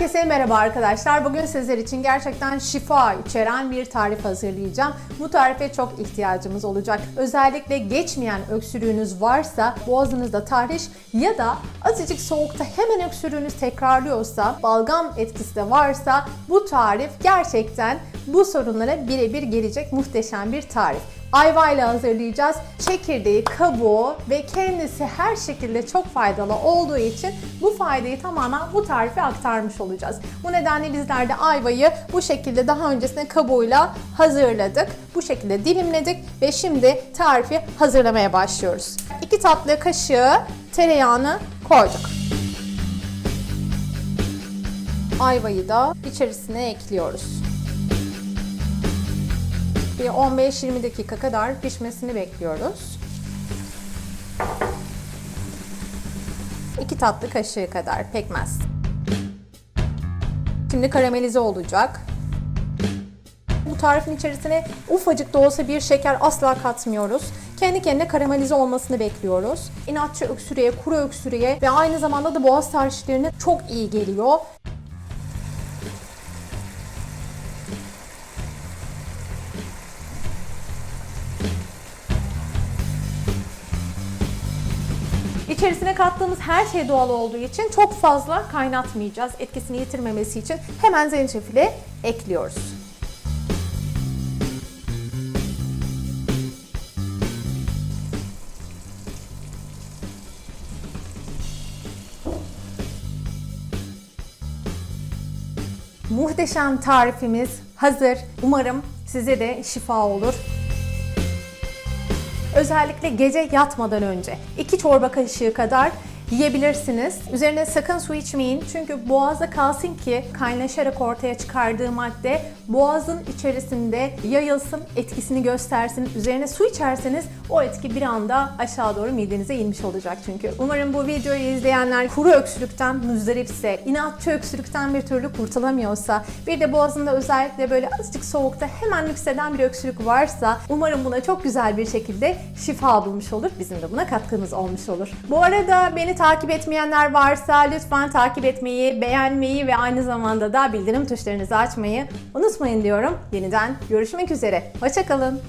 Herkese merhaba arkadaşlar. Bugün sizler için gerçekten şifa içeren bir tarif hazırlayacağım. Bu tarife çok ihtiyacımız olacak. Özellikle geçmeyen öksürüğünüz varsa, boğazınızda tahriş ya da azıcık soğukta hemen öksürüğünüz tekrarlıyorsa, balgam etkisi de varsa bu tarif gerçekten bu sorunlara birebir gelecek muhteşem bir tarif. Ayva ile hazırlayacağız. Çekirdeği, kabuğu ve kendisi her şekilde çok faydalı olduğu için bu faydayı tamamen bu tarife aktarmış olacağız. Bu nedenle bizler de ayvayı bu şekilde daha öncesinde kabuğuyla hazırladık. Bu şekilde dilimledik ve şimdi tarifi hazırlamaya başlıyoruz. 2 tatlı kaşığı tereyağını koyduk. Ayvayı da içerisine ekliyoruz bir 15-20 dakika kadar pişmesini bekliyoruz. 2 tatlı kaşığı kadar pekmez. Şimdi karamelize olacak. Bu tarifin içerisine ufacık da olsa bir şeker asla katmıyoruz. Kendi kendine karamelize olmasını bekliyoruz. İnatçı öksürüğe, kuru öksürüğe ve aynı zamanda da boğaz tarihlerine çok iyi geliyor. İçerisine kattığımız her şey doğal olduğu için çok fazla kaynatmayacağız. Etkisini yitirmemesi için hemen zencefili ekliyoruz. Muhteşem tarifimiz hazır. Umarım size de şifa olur. Özellikle gece yatmadan önce. 2 çorba kaşığı kadar yiyebilirsiniz. Üzerine sakın su içmeyin çünkü boğazda kalsın ki kaynaşarak ortaya çıkardığı madde boğazın içerisinde yayılsın, etkisini göstersin. Üzerine su içerseniz o etki bir anda aşağı doğru midenize inmiş olacak çünkü. Umarım bu videoyu izleyenler kuru öksürükten müzdaripse, inatçı öksürükten bir türlü kurtulamıyorsa, bir de boğazında özellikle böyle azıcık soğukta hemen yükselen bir öksürük varsa umarım buna çok güzel bir şekilde şifa bulmuş olur. Bizim de buna katkımız olmuş olur. Bu arada beni takip etmeyenler varsa lütfen takip etmeyi, beğenmeyi ve aynı zamanda da bildirim tuşlarınızı açmayı unutmayın diyorum. Yeniden görüşmek üzere. Hoşçakalın.